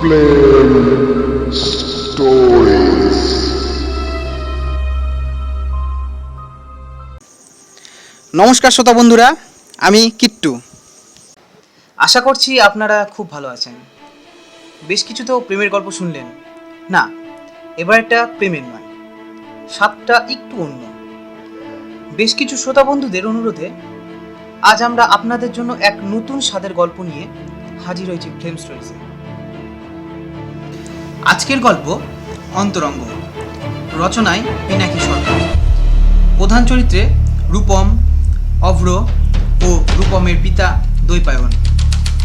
Flame Stories. নমস্কার শ্রোতা বন্ধুরা আমি কিট্টু। আশা করছি আপনারা খুব ভালো আছেন। বেশ কিছু তো প্রেমের গল্প শুনলেন। না এবার একটা প্রেমের নয় স্বাদটা একটু অন্য। বেশ কিছু শ্রোতা বন্ধুদের অনুরোধে আজ আমরা আপনাদের জন্য এক নতুন স্বাদের গল্প নিয়ে হাজির হয়েছি ফ্লেম স্টোরিজে আজকের গল্প অন্তরঙ্গ। রচনায় পিনাকি সরকার। প্রধান চরিত্রে রূপম, অভ্র ও রূপমের পিতা দৈপায়ন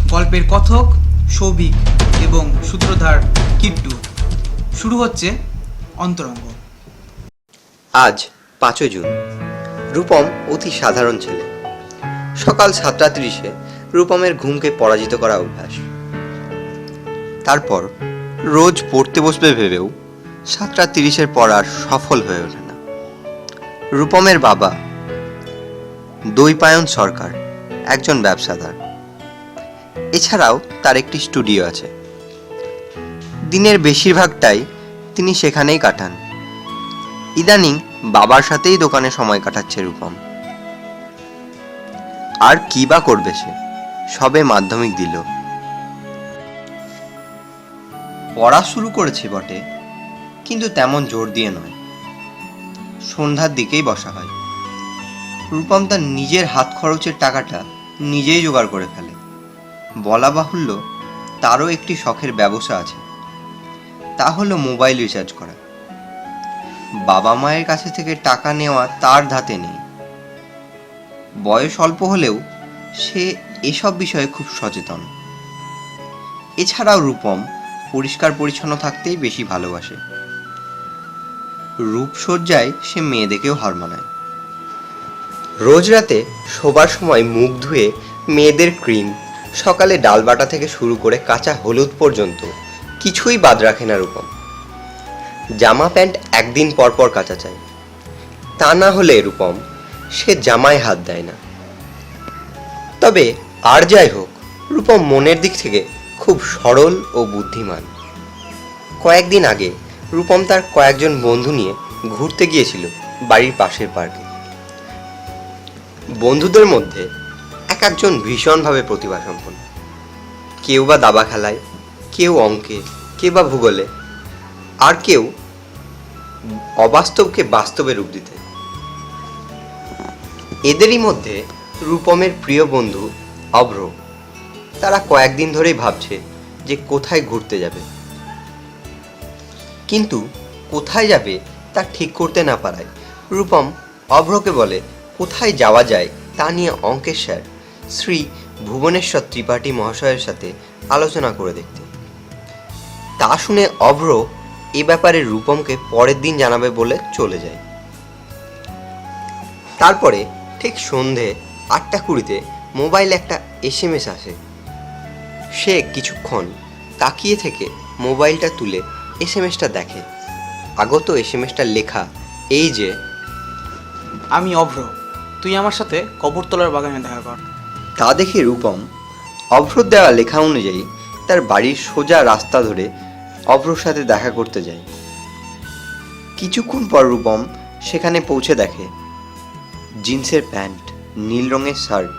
গল্পের কথক সৌভিক এবং সূত্রধার কিট্টু শুরু হচ্ছে অন্তরঙ্গ। আজ পাঁচই জুন। রূপম অতি সাধারণ ছেলে। সকাল সাতটা ত্রিশে রূপমের ঘুমকে পরাজিত করা অভ্যাস। তারপর রোজ পড়তে বসবে ভেবেও সাতটা তিরিশের পর আর সফল হয়ে ওঠে না। রূপমের বাবা, দৈপায়ন সরকার, একজন ব্যবসাদার। এছাড়াও তার একটি স্টুডিও আছে। দিনের বেশিরভাগটাই তিনি সেখানেই কাটান। ইদানিং বাবার সাথেই দোকানে সময় কাটাচ্ছে রূপম। আর কি বা করবে সে? সবে মাধ্যমিক দিল। পড়া শুরু করেছে বটে, কিন্তু তেমন জোর দিয়ে নয়। সন্ধ্যার দিকেই বসা হয়। রূপম তার নিজের হাত খরচের টাকাটা নিজেই জোগাড় করে ফেলে। বলা বাহুল্য তারও একটি শখের ব্যবসা আছে। তা হলো মোবাইল রিচার্জ করা। বাবা মায়ের কাছে থেকে টাকা নেওয়া তার ধাতে নেই। বয়স অল্প হলেও সে এসব বিষয়ে খুব সচেতন। এছাড়াও রূপম পরিষ্কার পরিচ্ছন্ন থাকতেই বেশি ভালোবাসে। রূপসজ্জায় সে মেয়েদেরকেও হার মানায়। রোজ রাতে শোবার সময় মুখ ধুয়ে মেয়েদের ক্রিম, সকালে ডাল বাটা থেকে শুরু করে কাঁচা হলুদ পর্যন্ত কিছুই বাদ রাখে না রূপম। জামা প্যান্ট একদিন পর পর কাচা চাই তা না হলে রূপম, সে জামায় হাত দেয় না। তবে আর যাই হোক, রূপম মনের দিক থেকে খুব সরল ও বুদ্ধিমান। কয়েকদিন আগে রূপম তার কয়েকজন বন্ধু নিয়ে ঘুরতে গিয়েছিল বাড়ির পাশের পার্কে। বন্ধুদের মধ্যে এক একজন ভীষণভাবে প্রতিভা সম্পন্ন কেউ বা দাবা খেলায়, কেউ অঙ্কে, কেউ বা ভূগোলে, আর কেউ অবাস্তবকে বাস্তবে রূপ দিতে। এদেরই মধ্যে রূপমের প্রিয় বন্ধু অভ্র। তারা কয়েকদিন ধরেই ভাবছে যে কোথায় ঘুরতে যাবে। কিন্তু কোথায় যাবে তা ঠিক করতে না পারায় রূপম অভ্রকে বলে, কোথায় যাওয়া যায় তা নিয়ে অঙ্কের স্যার শ্রী ভুবনেশ্বর ত্রিপাঠী মহাশয়ের সাথে আলোচনা করে দেখতে। তা শুনে অভ্র এ ব্যাপারে রূপমকে পরের দিন জানাবে বলে চলে যায়। তারপরে ঠিক সন্ধে আটটা কুড়িতে মোবাইলে একটা এস এম এস আসে। সে কিছুক্ষণ তাকিয়ে থেকে মোবাইলটা তুলে এসএমএসটা দেখে। আগত এসএমএসটা লেখা এই যে আমি অভ্র তুই আমার সাথে কবরতলার বাগানে দেখা কর। তা দেখে রূপম অভ্র দেওয়া লেখা অনুযায়ী তার বাড়ির সোজা রাস্তা ধরে অভ্রর সাথে দেখা করতে যায়। কিছুক্ষণ পর রূপম সেখানে পৌঁছে দেখে জিন্সের প্যান্ট নীল রঙের শার্ট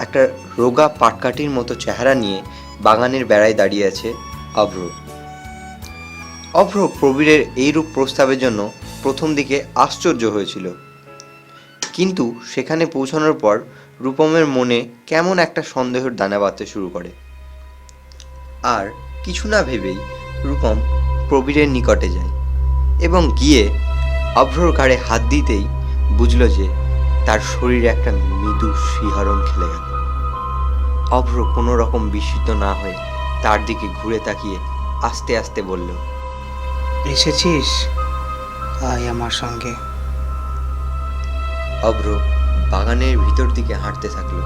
একটা রোগা পাটকাঠির মতো চেহারা নিয়ে বাগানের বেড়ায় দাঁড়িয়ে আছে অভ্র। অভ্র প্রবীরের এইরূপ প্রস্তাবের জন্য প্রথম দিকে আশ্চর্য হয়েছিল। কিন্তু সেখানে পৌঁছানোর পর রূপমের মনে কেমন একটা সন্দেহের দানা বাঁধতে শুরু করে। আর কিছু না ভেবেই রূপম প্রবীরের নিকটে যায় এবং গিয়ে অভ্রর ঘাড়ে হাত দিতেই বুঝল যে তার শরীরে একটা মৃদু শিহরণ খেলে গেল। অভ্র কোনো রকম বিস্মিত না হয়ে তার দিকে ঘুরে তাকিয়ে আস্তে আস্তে বলল এসেছিস? আয় আমার সঙ্গে। অভ্র বাগানের ভিতর দিকে হাঁটতে থাকল।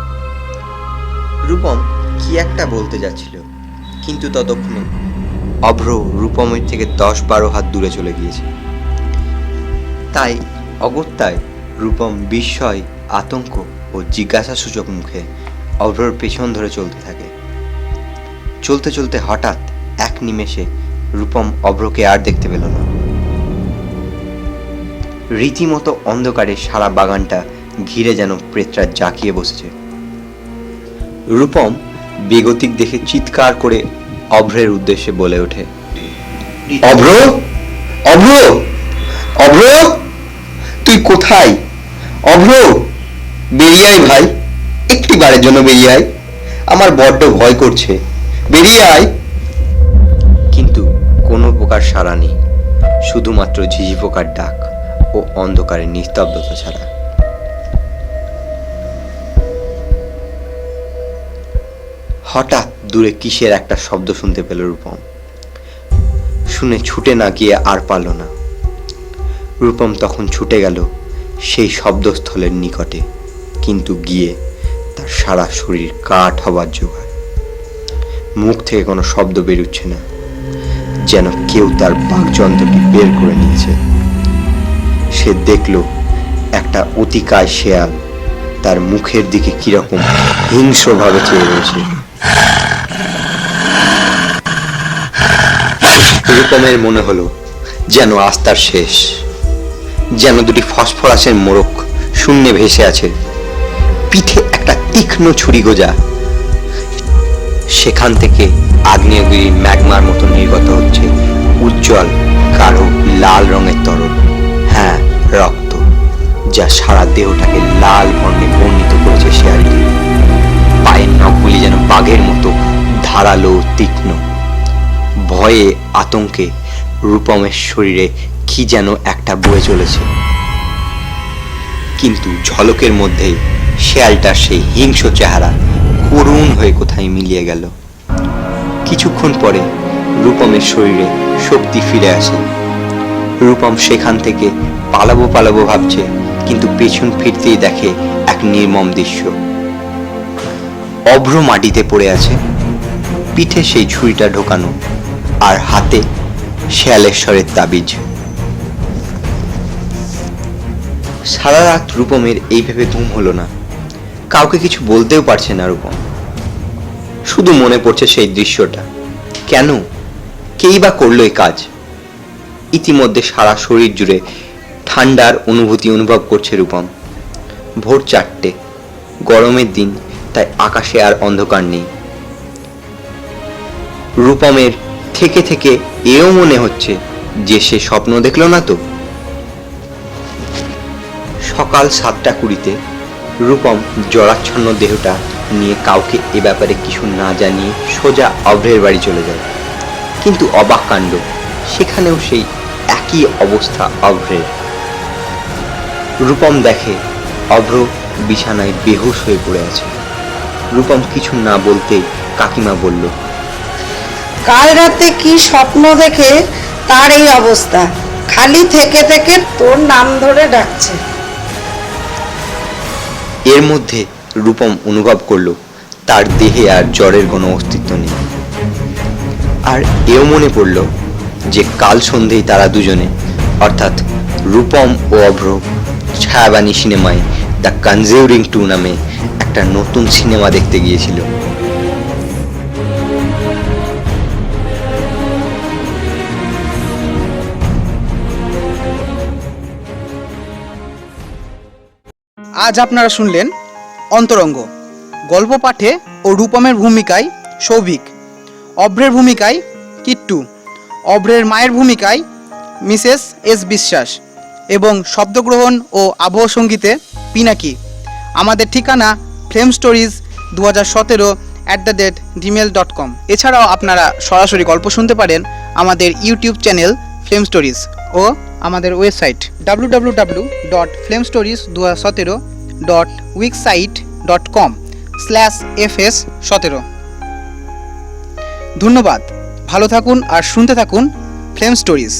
রূপম কি একটা বলতে যাচ্ছিল কিন্তু ততক্ষণে অভ্র রূপমের থেকে দশ বারো হাত দূরে চলে গিয়েছে। তাই অগত্যায় রূপম বিস্ময় আতঙ্ক ও জিজ্ঞাসা সূচক মুখে অভ্রর পেছন ধরে চলতে থাকে। চলতে চলতে হঠাৎ এক নিমেষে রূপম অভ্রকে আর দেখতে পেল না। রীতিমতো অন্ধকারে সারা বাগানটা ঘিরে যেন প্রেতরা জাঁকিয়ে বসেছে। রূপম বেগতিক দেখে চিৎকার করে অভ্রের উদ্দেশ্যে বলে ওঠে, অভ্র? অভ্র? অভ্র? তুই কোথায়? অভ্র? বেরিয়ে আয় ভাই। বারের জন্য বেরিয়ে আয়। আমার বড্ড ভয় করছে। বেরিয়ে আয়। কিন্তু কোনো প্রকার সাড়া নেই। শুধুমাত্র ঝিঝি পোকার ডাক ও অন্ধকারের নিস্তব্ধতা ছাড়া। হঠাৎ দূরে কিসের একটা শব্দ শুনতে পেল রূপম। শুনে ছুটে না গিয়ে আর পারল না। রূপম তখন ছুটে গেল সেই শব্দস্থলের নিকটে, কিন্তু গিয়ে তার সারা শরীর কাঠ হবার জোগাড় মুখ থেকে কোনো শব্দ বেরোচ্ছে না, যেন কেউ তার বাকযন্ত্রটি বের করে নিয়েছে। সে দেখল একটা অতিকায় শেয়াল তার মুখের দিকে কীরকম হিংস্রভাবে চেয়ে রয়েছে। এরকমের মনে হলো যেন আস্তার শেষ, যেন দুটি ফসফরাসের মোড়ক শূন্যে ভেসে আছে। পিঠে একটা তীক্ষ্ণ ছুরি গোজা। সেখান থেকে আগ্নেয়গিরি ম্যাগমার মতো নির্গত হচ্ছে উজ্জ্বল, গাঢ়, লাল রঙের তরল। হ্যাঁ রক্ত, যা সারা দেহটাকে লাল বর্ণে বর্ণিত করেছে শেয়ালটি। পায়ের নখগুলি যেন বাঘের মতো ধারালো, তীক্ষ্ণ। ভয়ে, আতঙ্কে রূপমের শরীরে কি যেন একটা বয়ে চলেছে। কিন্তু ঝলকের মধ্যেই শেয়ালটার সেই হিংস্র চেহারা করুণ হয়ে কোথায় মিলিয়ে গেল। কিছুক্ষণ পরে রূপমের শরীরে শক্তি ফিরে আসে। রূপম সেখান থেকে পালাবো পালাবো ভাবছে, কিন্তু পেছন ফিরতেই দেখে এক নির্মম দৃশ্য। অভ্র মাটিতে পড়ে আছে। পিঠে সেই ছুরিটা ঢোকানো আর হাতে শেয়ালেশ্বরের তাবিজ। সারা রাত রূপমের এইভাবে ঘুম হলো না। কাউকে কিছু বলতেও পারছে না রূপম। শুধু মনে পড়ছে সেই দৃশ্যটা। কেন? কেই বা করল এই কাজ? ইতিমধ্যে সারা শরীর জুড়ে ঠান্ডার অনুভূতি অনুভব করছে রূপম। ভোর চারটে। গরমের দিন, তাই আকাশে আর অন্ধকার নেই। রূপমের থেকে থেকে এও মনে হচ্ছে যে সে স্বপ্ন দেখল না তো? সকাল সাতটা কুড়িতে রূপম জরাচ্ছন্ন দেহটা নিয়ে কাউকে এ ব্যাপারে কিছু না জানিয়ে সোজা অভ্রের বাড়ি চলে যায়। কিন্তু অবাক কাণ্ড, সেখানেও সেই একই অবস্থা অভ্রের। রূপম দেখে অভ্র বিছানায় বেহুশ হয়ে পড়ে আছে। রূপম কিছু না বলতেই কাকিমা বলল, কাল রাতে কি স্বপ্ন দেখে তার এই অবস্থা? খালি থেকে থেকে তোর নাম ধরে ডাকছে। এর মধ্যে রূপম অনুভব করল, তার দেহে আর জ্বরের কোনো অস্তিত্ব নেই। আর এও মনে পড়ল যে কাল সন্ধেই তারা দুজনে, অর্থাৎ রূপম ও অভ্র, ছায়াবাণী সিনেমায় দ্য কনজিউরিং টু নামে একটা নতুন সিনেমা দেখতে গিয়েছিল। আজ আপনারা শুনলেন অন্তরঙ্গ, গল্প পাঠে ও রূপমের ভূমিকায় সৌভিক, অভ্রের ভূমিকায় কিট্টু, অভ্রের মায়ের ভূমিকায় মিসেস এস বিশ্বাস এবং শব্দগ্রহণ ও আবহ সঙ্গীতে পিনাকি। আমাদের ঠিকানা ফ্লেম স্টোরিজ দু হাজার সতেরো at the rate Gmail dot com এছাড়াও আপনারা সরাসরি গল্প শুনতে পারেন আমাদের ইউটিউব চ্যানেল ফ্লেম স্টোরিজ ও আমাদের website W W W dot flame stories দু হাজার সতেরো dot wixsite dot com slash F S সতেরো। ধন্যবাদ। ভালো থাকুন আর শুনতে থাকুন ফ্লেম স্টোরিজ